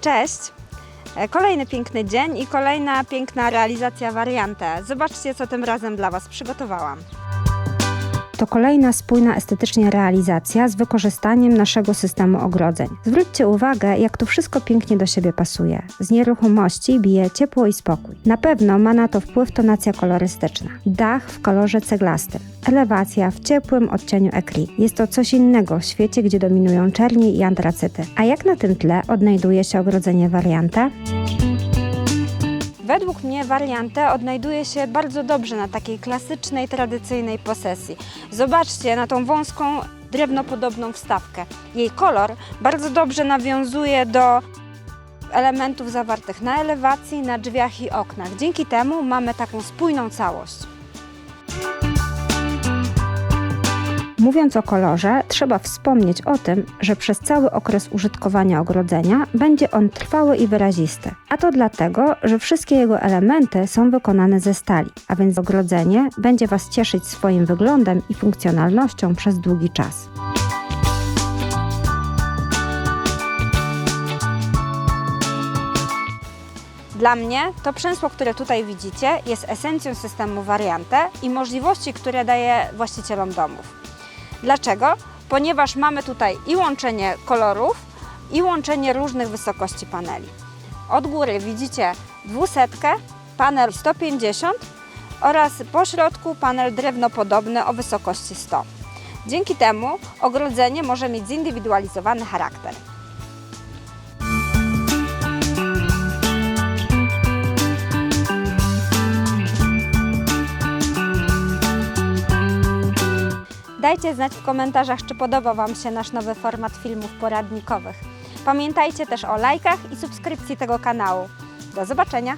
Cześć! E, Kolejny piękny dzień i kolejna piękna realizacja wariantę. Zobaczcie, co tym razem dla Was przygotowałam. To kolejna spójna estetycznie realizacja z wykorzystaniem naszego systemu ogrodzeń. Zwróćcie uwagę, jak to wszystko pięknie do siebie pasuje. Z nieruchomości bije ciepło i spokój. Na pewno ma na to wpływ tonacja kolorystyczna. Dach w kolorze ceglastym. Elewacja w ciepłym odcieniu ekri. Jest to coś innego w świecie, gdzie dominują czerni i antracyty. A jak na tym tle odnajduje się ogrodzenie warianta? Według mnie wariantę odnajduje się bardzo dobrze na takiej klasycznej, tradycyjnej posesji. Zobaczcie na tą wąską, drewnopodobną wstawkę. Jej kolor bardzo dobrze nawiązuje do elementów zawartych na elewacji, na drzwiach i oknach. Dzięki temu mamy taką spójną całość. Mówiąc o kolorze, trzeba wspomnieć o tym, że przez cały okres użytkowania ogrodzenia będzie on trwały i wyrazisty. A to dlatego, że wszystkie jego elementy są wykonane ze stali, a więc ogrodzenie będzie Was cieszyć swoim wyglądem i funkcjonalnością przez długi czas. Dla mnie to przęsło, które tutaj widzicie, jest esencją systemu Variante i możliwości, które daje właścicielom domów. Dlaczego? Ponieważ mamy tutaj i łączenie kolorów, i łączenie różnych wysokości paneli. Od góry widzicie 200, panel 150 oraz po środku panel drewnopodobny o wysokości 100. Dzięki temu ogrodzenie może mieć zindywidualizowany charakter. Dajcie znać w komentarzach, czy podoba Wam się nasz nowy format filmów poradnikowych. Pamiętajcie też o lajkach i subskrypcji tego kanału. Do zobaczenia!